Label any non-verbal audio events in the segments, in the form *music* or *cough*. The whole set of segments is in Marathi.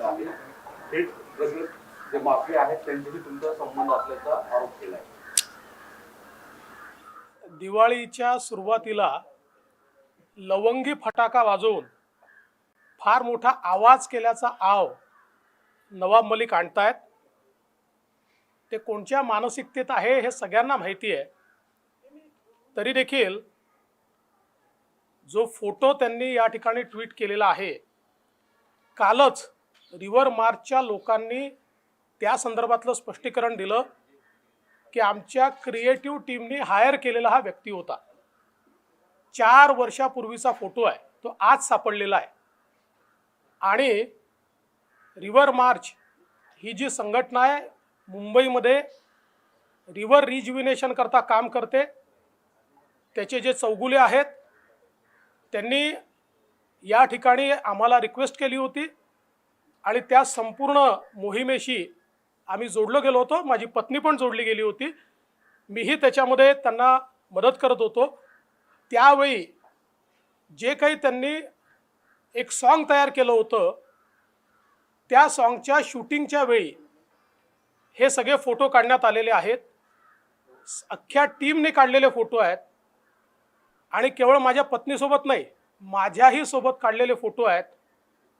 केलेला आहे. थेट ड्रग जे माफी आहेत त्यांच्याशी तुमचा संबंध असल्याचा आरोप केला आहे दिवाळीच्या सुरुवातीला लवंगी फटाका वाजवून फार मोठा आवाज केल्याचा आव नवाब मलिक आणतायत. ते कोणत्या मानसिकतेत आहे हे सगळ्यांना माहिती आहे. तरी देखील जो फोटो त्यांनी या ठिकाणी ट्विट केलेला आहे कालच रिव्हर मार्चच्या लोकांनी त्या संदर्भातलं स्पष्टीकरण दिलं की आमच्या क्रिएटिव्ह टीमने हायर केलेला हा व्यक्ती होता. चार वर्षापूर्वीचा फोटो आहे तो आज सापडलेला आहे. आणि रिव्हर मार्च ही जी संघटना आहे मुंबईमध्ये रिव्हर रिज्युविनेशन करता काम करते. त्याचे जे चौगुले आहेत त्यांनी या ठिकाणी आम्हाला रिक्वेस्ट केली होती. आणि त्या संपूर्ण मोहिमेशी आम्ही जोडलो गेलो होतो. माझी पत्नी पण जोडली गेली होती. मीही त्याच्यामध्ये त्यांना मदत करत होतो. त्यावेळी जे काही त्यांनी एक सॉन्ग तयार केलं होतं त्या सॉन्गच्या शूटिंगच्या वेळी हे सगळे फोटो काढण्यात आलेले आहेत. अख्ख्या टीमने काढलेले फोटो आहेत. आणि केवळ माझ्या पत्नीसोबत नाही माझ्याही सोबत काढलेले फोटो आहेत.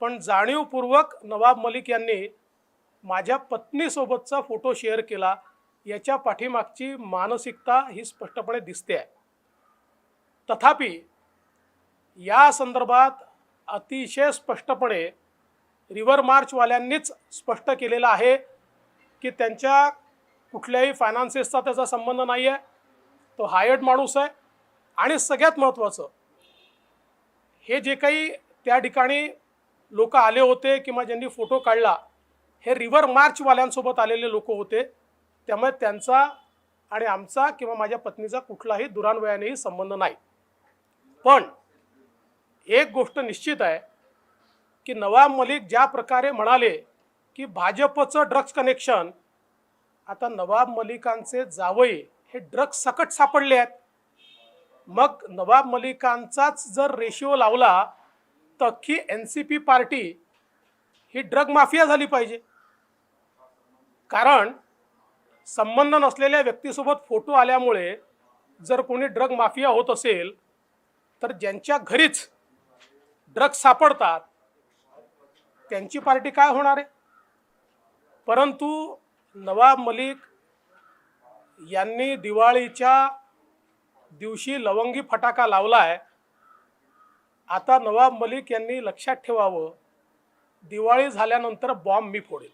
पण जाणीवपूर्वक नवाब मलिक यांनी माझ्या पत्नीसोबतचा फोटो शेअर केला. याच्या पाठीमागची मानसिकता ही स्पष्टपणे दिसते आहे. तथापि या संदर्भात अतिशय स्पष्टपणे रिव्हर मार्चवाल्यांनीच स्पष्ट केलेलं आहे की त्यांच्या कुठल्याही फायनान्सेसचा त्याचा संबंध नाही आहे. तो हायर्ड माणूस आहे. आणि सगळ्यात महत्त्वाचं हे जे काही त्या ठिकाणी लोक आले होते किंवा ज्यांनी फोटो काढला हे रिव्हर मार्चवाल्यांसोबत आलेले लोक होते. त्यामुळे त्यांचा आणि आमचा किंवा माझ्या पत्नीचा कुठलाही दुरान्वयानेही संबंध नाही. पण एक गोष्ट निश्चित आहे की नवाब मलिक ज्या प्रकारे म्हणाले की भाजपचं ड्रग्ज कनेक्शन आता नवाब मलिकांचे जावई हे ड्रग्ज सकट सापडले आहेत. मग नवाब मलिकांचाच जर रेशिओ लावला तर अख्खी एन सी पी पार्टी ही ड्रग माफिया झाली पाहिजे. कारण संबंध नसलेल्या व्यक्तीसोबत फोटो आल्यामुळे जर कोणी ड्रग माफिया होत असेल तर ज्यांच्या घरीच ड्रग सापडतात त्यांची पार्टी काय होणार आहे? परंतु नवाब मलिक यांनी दिवाळीच्या दिवशी लवंगी फटाका लावला आहे आता नवाब मलिक यांनी लक्षात ठेवावं दिवाळी झाल्यानंतर बॉम्ब मी फोडेल.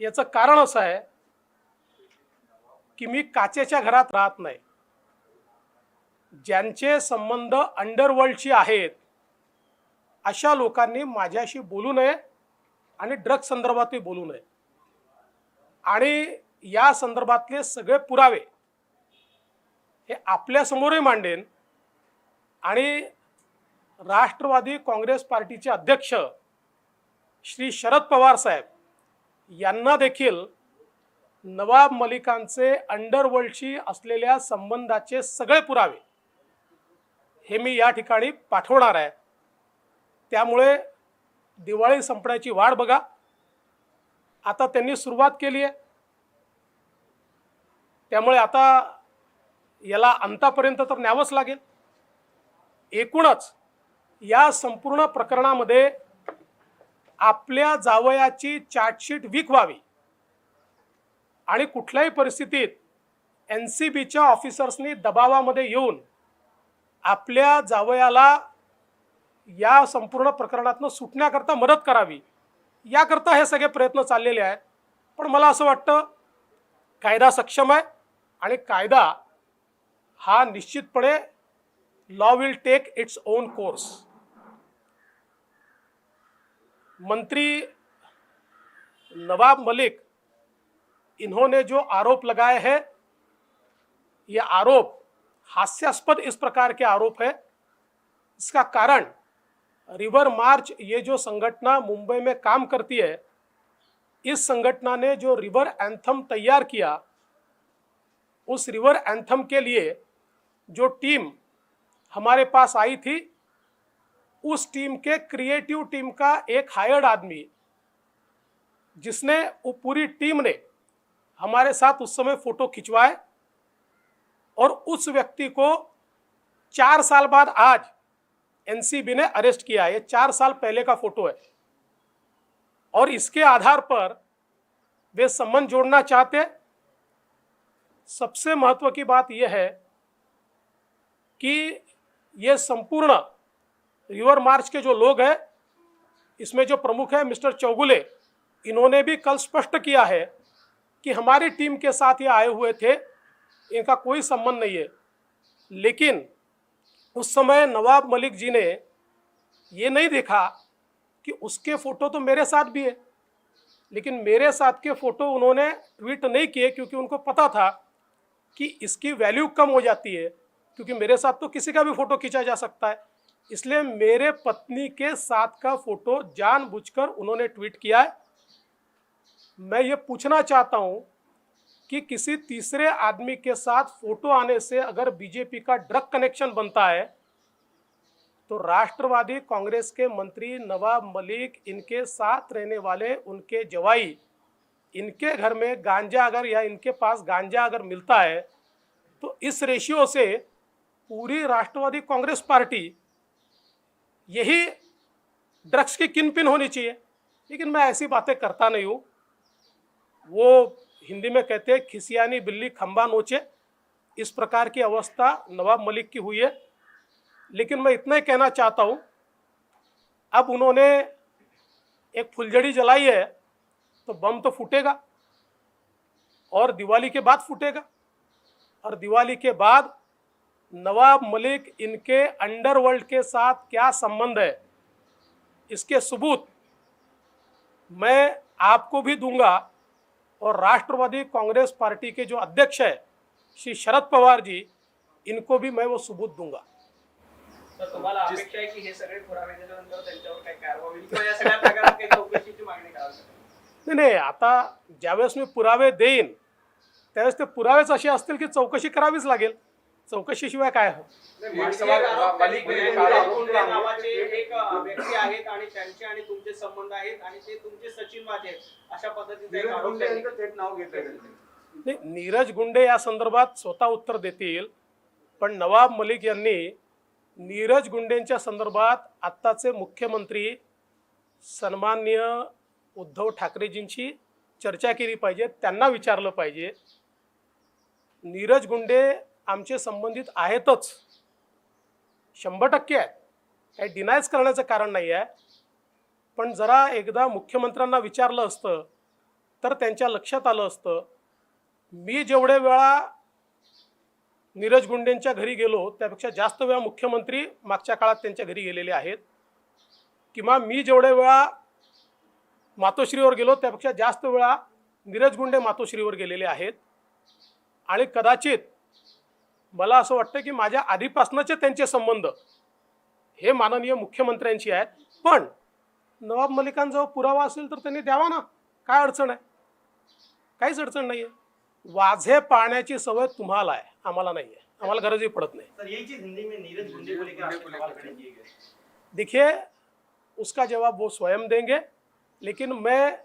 याचं कारण असं आहे की मी काचेच्या घरात राहत नाही. ज्यांचे संबंध अंडरवर्ल्डशी आहेत अशा लोकांनी माझ्याशी बोलू नये आणि ड्रग संदर्भातही बोलू नये. आणि या संदर्भातले सगळे पुरावे हे आपल्यासमोरही मांडेन. आणि राष्ट्रवादी काँग्रेस पार्टीचे अध्यक्ष श्री शरद पवार साहेब यांना देखील नवाब मलिकांचे अंडरवर्ल्डशी असलेल्या संबंधाचे सगळे पुरावे हे मी या ठिकाणी पाठवणार आहे. त्यामुळे दिवाळी संपण्याची वाट बघा. आता त्यांनी सुरुवात केली आहे. त्यामुळे आता याला अंतापर्यंत तर न्यावंच लागेल. एकूणच या संपूर्ण प्रकरणामध्ये आपल्या जावयाची चार्जशीट वीक व्हावी. आणि कुठल्याही परिस्थितीत एन सी बीच्या ऑफिसर्सनी दबावामध्ये येऊन आपल्या जावयाला या संपूर्ण प्रकरणातनं सुटण्याकरता मदत करावी याकरता हे सगळे प्रयत्न चाललेले आहेत. पण मला असं वाटतं कायदा सक्षम आहे आणि कायदा हा निश्चितपणे law will take its own course मंत्री नवाब मलिक, इन्होंने जो आरोप लगाए हैं, ये आरोप हास्यास्पद इस प्रकार के आरोप है। इसका कारण, रिवर मार्च, ये जो संगठना मुंबई में काम करती है, इस संगठना ने जो रिवर एंथम तैयार किया, उस रिवर एंथम के लिए जो टीम हमारे पास आई थी, उस टीम के क्रिएटिव टीम का एक हायर्ड आदमी, जिसने वो पूरी टीम ने हमारे साथ उस समय फ़ोटो खिंचवाए और उस व्यक्ति को चार साल बाद आज एनसीबी ने अरेस्ट किया ये चार साल पहले का फ़ोटो है। और इसके आधार पर वे संबंध जोड़ना चाहते सबसे महत्व की बात यह है कि ये संपूर्ण रिवर मार्च के जो लोग हैं, इसमें जो प्रमुख है मिस्टर चौगुले, इन्होंने भी कल स्पष्ट किया है कि हमारी टीम के साथ ये आए हुए थे, इनका कोई संबंध नहीं है। लेकिन उस समय नवाब मलिक जी ने ये नहीं देखा कि उसके फ़ोटो तो मेरे साथ भी है, लेकिन मेरे साथ के फ़ोटो उन्होंने ट्वीट नहीं किए क्योंकि उनको पता था कि इसकी वैल्यू कम हो जाती है। क्योंकि मेरे साथ तो किसी का भी फ़ोटो खींचा जा सकता है। इसलिए मेरे पत्नी के साथ का फ़ोटो जानबूझकर उन्होंने ट्वीट किया है। मैं ये पूछना चाहता हूँ कि किसी तीसरे आदमी के साथ फ़ोटो आने से अगर बीजेपी का ड्रग कनेक्शन बनता है तो राष्ट्रवादी कांग्रेस के मंत्री नवाब मलिक, इनके साथ रहने वाले उनके जवाई, इनके घर में गांजा अगर या इनके पास गांजा अगर मिलता है तो इस रेशियो से पूरी राष्ट्रवादी कांग्रेस पार्टी यही ड्रग्स की किन पिन होनी चाहिए। लेकिन मैं ऐसी बातें करता नहीं हूँ। वो हिंदी में कहते हैं, खिसियानी बिल्ली खंबा नोचे। इस प्रकार की अवस्था नवाब मलिक की हुई है। लेकिन मैं इतना ही कहना चाहता हूँ, अब उन्होंने एक फुलझड़ी जलाई है तो बम तो फूटेगा और दिवाली के बाद फूटेगा। और दिवाली के बाद नवाब मलिक इनके अंडरवर्ल्ड के साथ क्या संबंध है? इसके सबूत मैं आपको भी दूँगा। और राष्ट्रवादी कांग्रेस पार्टी के जो अध्यक्ष है श्री शरद पवार जी इनको भी मैं वो सबूत दूँगा। हे *laughs* नाही नाही आता ज्यावेळेस मी पुरावे देईन त्यावेळेस ते पुरावेच असे असतील की चौकशी करावीच लागेल. चौकशीशिवाय काय हो? नीरज गुंडे नावाचे एक अ, व्यक्ती आहेत आणि त्यांचे आणि तुमचे संबंध आहेत आणि ते तुमचे सचिव आहेत. अशा पद्धतीचा एक नीरज आरोप गुंडे त्यांनी यांचं थेट नाव घेतलं त्यांनी. नाही नीरज गुंडे या संदर्भात स्वतः उत्तर देतील पण नवाब मलिक यांनी नीरज गुंडेंच्या संदर्भात आत्ताचे मुख्यमंत्री सन्माननीय उद्धव ठाकरेजींची चर्चा केली पाहिजे त्यांना विचारलं पाहिजे. नीरज गुंडे आमचे संबंधित आहेतच. शंभर टक्के आहेत. काही डिनायच करण्याचं कारण नाही आहे. पण जरा एकदा मुख्यमंत्र्यांना विचारलं असतं तर त्यांच्या लक्षात आलं असतं. मी जेवढे वेळा नीरज गुंडेंच्या घरी गेलो त्यापेक्षा जास्त वेळा मुख्यमंत्री मागच्या काळात त्यांच्या घरी गेलेले आहेत. किंवा मी जेवढे वेळा मातोश्रीवर गेलो त्यापेक्षा जास्त वेळा नीरज गुंडे मातोश्रीवर गेलेले आहेत. आणि कदाचित मला असं वाटतं की माझ्या आधीपासूनचे त्यांचे संबंध हे माननीय मुख्यमंत्र्यांशी आहेत. पण नवाब मलिकांजवळ पुरावा असेल तर त्यांनी द्यावा ना. काय अडचण आहे? काहीच अडचण नाही आहे वाझे पाळण्याची सवय तुम्हाला आहे. आम्हाला नाही आहे आम्हाला गरजही पडत नहीं. देखिए उसका जवाब वो स्वयं देंगे लेकिन मैं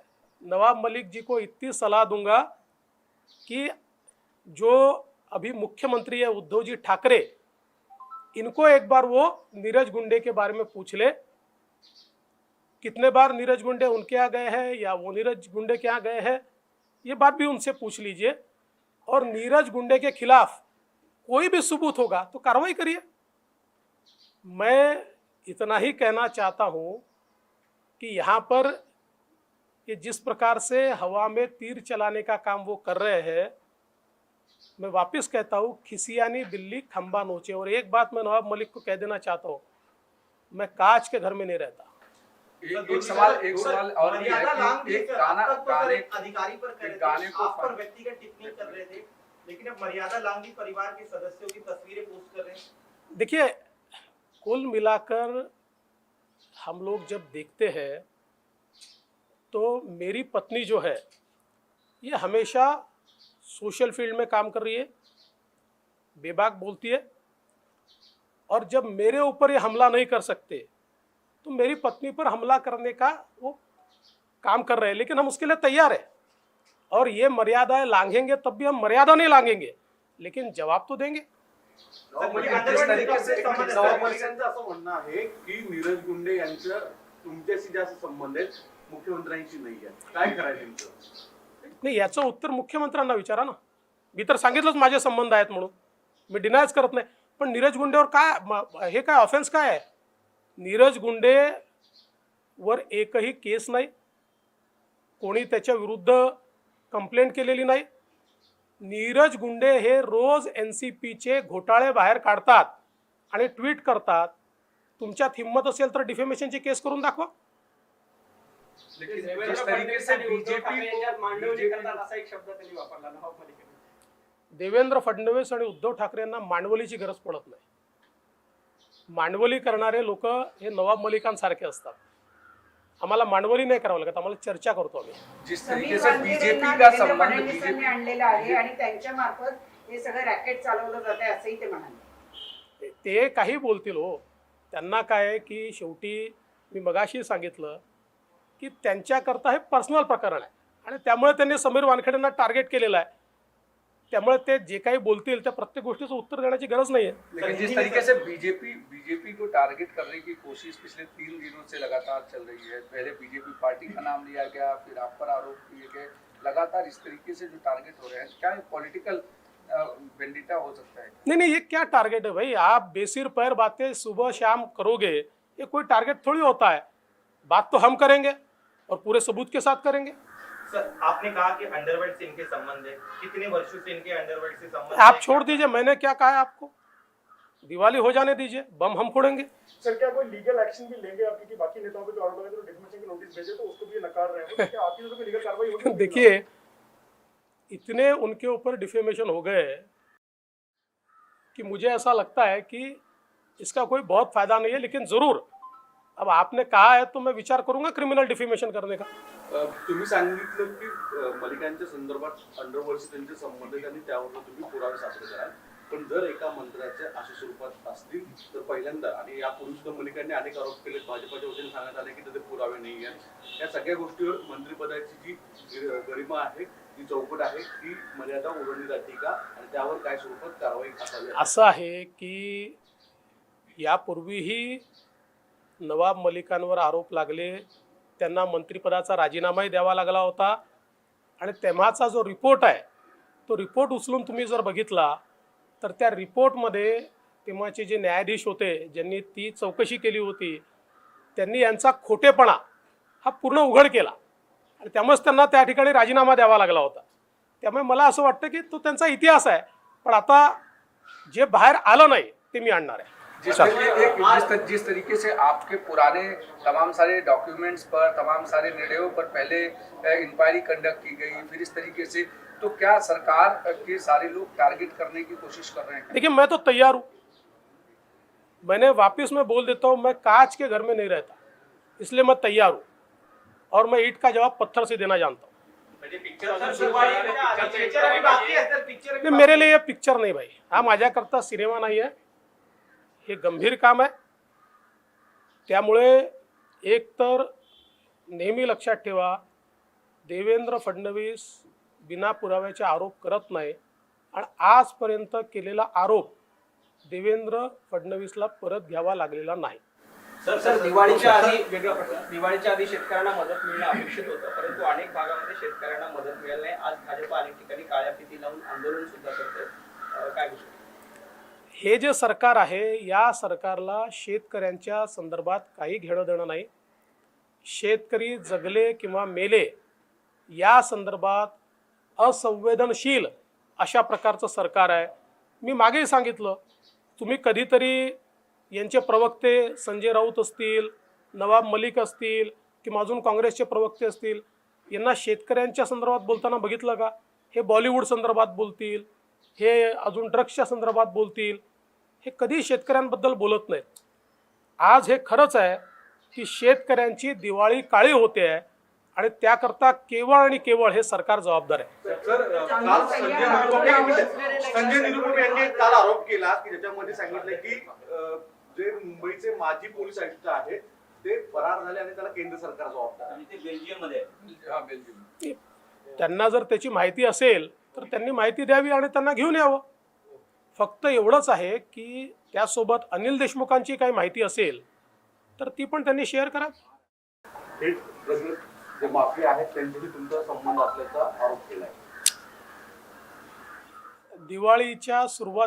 नवाब मलिक जी को इतनी सलाह दूंगा कि जो अभी मुख्यमंत्री है उद्धव जी ठाकरे, इनको एक बार वो नीरज गुंडे के बारे में पूछ ले। कितने बार नीरज गुंडे उनके यहाँ गए हैं या वो नीरज गुंडे के यहाँ गए हैं, ये बात भी उनसे पूछ लीजिए। और नीरज गुंडे के खिलाफ कोई भी सबूत होगा तो कार्रवाई करिए। मैं इतना ही कहना चाहता हूँ कि यहाँ पर ये जिस प्रकार से हवा में तीर चलाने का काम वो कर रहे हैं मैं वापस कहता हूँ खिसियानी बिल्ली खंबा नोचे। और एक बात मैं नवाब मलिक को कह देना चाहता हूँ मैं कांच के घर में नहीं रहता। एक एक सवाल एक सवाल और भी है कि एक गाना गाने अधिकारी पर कर रहे गाने को आप पर व्यक्तिगत टिप्पणी कर रहे थे लेकिन अब मर्यादा लांघी परिवार के सदस्यों की तस्वीरें पोस्ट कर रहे हैं। देखिए कुल मिलाकर हम लोग जब देखते हैं तो मेरी पत्नी जो है ये हमेशा सोशल फ़ील्ड में काम कर रही है बेबाक बोलती है और जब मेरे ऊपर ये हमला नहीं कर सकते तो मेरी पत्नी पर हमला करने का वो काम कर रहे हैं लेकिन हम उसके लिए तैयार है। और ये मर्यादाएँ लांघेंगे तब भी हम मर्यादा नहीं लांघेंगे लेकिन जवाब तो देंगे. मलिकांचं असं म्हणणं आहे की नीरज गुंडे यांचं तुमच्याशी जास्त संबंध आहेत मुख्यमंत्र्यांशी नाही आहे काय करायचं तुमचं? नाही याचं उत्तर मुख्यमंत्र्यांना विचारा ना. मी तर सांगितलंच माझे संबंध आहेत म्हणून. मी डिनायच करत नाही. पण नीरज गुंडेवर काय म- हे काय ऑफेन्स काय आहे? नीरज गुंडे वर एकही केस नाही. कोणी त्याच्या विरुद्ध कंप्लेंट केलेली नाही. नीरज गुंडे हे रोज एन सी पीचे घोटाळे बाहेर काढतात आणि ट्विट करतात. तुमच्यात हिंमत असेल तर डिफेमेशनची केस करून दाखवा. लेकिन देवेंद्र जिस तरीके फडणवीस से आणि उद्धव बीजेपी ठाकरे को यांच्यात मांडवली बीजेपी करतात असा एक शब्द त्यांनी वापरला नवाब मलिकांनी देवेंद्र फडणवीस आणि उद्धव ठाकरेंना मांडवलीची गरज पडत नाही. मांडवली करणारे लोक हे नवाब मलिकांसारखे असतात. आम्हाला मांडवली नाही करावं लागत आम्हाला चर्चा करतो आम्ही. जिस समीर तरीके से वानखेडेंना बीजेपी का संबंध फडणवीसांनी बीजेपी आणलेलं आहे आणि त्यांच्या मार्फत हे सगळं रॅकेट चालवलं जात आहे असंही ते म्हणाले. ते काही बोलतील हो. त्यांना काय आहे की शेवटी मी मगाशी सांगितलं की त्यांच्याकरता हे पर्सनल प्रकरण आहे. आणि त्यामुळे त्यांनी समीर वानखेडेंना टार्गेट केलेलं आहे. त्यामुळे ते जे काही बोलतील त्या प्रत्येक गोष्टीचं उत्तर देण्याची गरज नहीं आहे लेकिन जिस तरीके से बीजेपी बीजेपी को टारगेट करने की कोशिश पिछले तीन दिनों से लगातार चल रही है। पहले बीजेपी पार्टी का नाम लिया गया फिर आप पर आरोप किए गए। लगातार इस तरीके से जो टारगेट हो रहे हैं क्या पॉलिटिकल वेंडिटा हो सकता है? नहीं नहीं ये क्या टारगेट है भाई? आप बेसिर पैर बातें सुबह शाम करोगे ये कोई टारगेट थोड़ी होता है। बात तो हम करेंगे। और पूरे सबूत के साथ करेंगे। सर आपने कहा कि अंडरवर्ल्ड से इनके संबंध है। कितने वर्षों से इनके अंडरवर्ल्ड से संबंध आप छोड़ दीजिए मैंने क्या कहा है आपको? दिवाली हो जाने दीजिए बम हम फोड़ेंगे। सर क्या कोई लीगल एक्शन भी लेंगे आप क्योंकि बाकी नेताओं पे तो आरोप लगे तो डिफमेशन की नोटिस भेजे तो उसको भी ये नकार रहे हैं। तो क्या आपकी तरफ़ से लीगल कार्रवाई होगी देखिए इतने उनके ऊपर डिफेमेशन हो गए कि मुझे ऐसा लगता है कि इसका कोई बहुत फ़ायदा नहीं है लेकिन ज़रूर अब आपने कहा है तो मैं विचार करूंगा क्रिमिनल डिफेमेशन करने का। तुम्ही सांगितलं की मलिकांच्या संदर्भात अंडरवर्ल्डशी त्यांचे संबंध आहेत आणि त्यावर तुम्ही पुरावे सादर कराल. पण जर एका मंत्र्याच्या अशा स्वरूपात असतील तर पहिल्यांदा आणि यापूर्वी सुद्धा मलिकांनी अनेक आरोप केले भाजपाच्या वतीने सांगण्यात आले की त्याचे पुरावे नाही आहेत या सगळ्या गोष्टीवर मंत्रिपदाची जी गर- गरिमा आहे जी चौकट आहे ती मर्यादा उडवली जाते का? आणि त्यावर काय स्वरूपात कारवाई असावी असं आहे की यापूर्वीही नवाब मलिकांवर आरोप लागले. त्यांना मंत्रिपदाचा राजीनामाही द्यावा लागला होता. आणि तेव्हाचा जो रिपोर्ट आहे तो रिपोर्ट उचलून तुम्ही जर बघितला तर त्या रिपोर्टमध्ये तेव्हाचे जे न्यायाधीश होते ज्यांनी ती चौकशी केली होती त्यांनी यांचा खोटेपणा हा पूर्ण उघड केला. आणि त्यामुळेच त्यांना त्या ठिकाणी राजीनामा द्यावा लागला होता. त्यामुळे मला असं वाटतं की तो त्यांचा इतिहास आहे. पण आता जे बाहेर आलं नाही ते मी आणणार आहे. जिस। तरीके एक- जिस, तर- जिस तरीके से आपके पुराने तमाम सारे डॉक्यूमेंट्स पर तमाम सारे निर्णयों पर पहले इंक्वायरी कंडक्ट की गई फिर इस तरीके से तो क्या सरकार के सारे लोग टारगेट करने की कोशिश कर रहे हैं? देखिए मैं तो तैयार हूँ। मैंने वापस में बोल देता हूँ मैं कांच के घर में नहीं रहता इसलिए मैं तैयार हूँ। और मैं ईट का जवाब पत्थर से देना जानता हूँ। मेरे लिए ये पिक्चर नहीं भाई। हा माझ्याकरता सिनेमा नाही आहे हे गंभीर काम आहे. त्यामुळे एकतर नेहमी लक्षात ठेवा देवेंद्र फडणवीस बिना पुराव्याचे आरोप करत नाही आणि आजपर्यंत केलेला आरोप देवेंद्र फडणवीसला परत घ्यावा लागलेला नाही. सर सर दिवाळीच्या आधी वेगळं दिवाळीच्या आधी शेतकऱ्यांना मदत मिळणं अपेक्षित होतं परंतु अनेक भागामध्ये शेतकऱ्यांना मदत मिळाली नाही. आज भाजपा अनेक ठिकाणी काळ्या फिती लावून आंदोलन सुद्धा करते काय गोष्ट हे जे सरकार आहे या सरकारला शेतकऱ्यांच्या संदर्भात काही घेणं देणं नाही. शेतकरी जगले किंवा मेले या संदर्भात असंवेदनशील अशा प्रकारचं सरकार आहे. मी मागेही सांगितलं तुम्ही कधीतरी यांचे प्रवक्ते संजय राऊत असतील नवाब मलिक असतील किंवा अजून काँग्रेसचे प्रवक्ते असतील यांना शेतकऱ्यांच्या संदर्भात बोलताना बघितलं का? हे बॉलिवूड संदर्भात बोलतील हे अजून ड्रग्सच्या संदर्भात बोलतील हे कधी शेतकऱ्यांबद्दल बोलत नाहीत. आज हे खरंच आहे की शेतकऱ्यांची दिवाळी काळी होते आहे आणि त्याकरता केवळ आणि केवळ हे सरकार जबाबदार आहे. सर अ, काल संजय निरुपम यांनी- काल आरोप केला की ज्याच्यामध्ये सांगितलं की जे मुंबईचे माजी पोलीस आयुक्त आहेत ते फरार झाले आणि त्याला केंद्र सरकार जबाबदार आहे. आणि ते बेल्जियममध्ये आहे. हाँ बेल्जियम त्यांना जर त्याची माहिती असेल तर त्यांनी माहिती द्यावी आणि त्यांना घेऊन यावं. फक्त एवढंच आहे की त्यासोबत अनिल देशमुखांची काही माहिती असेल तर ती पण त्यांनी शेअर करा. थेट प्रगत जे माफिया आहेत त्यांच्याशी तुमचा संबंध असल्याचा आरोप केलाय. दिवाळीच्या सुरुवात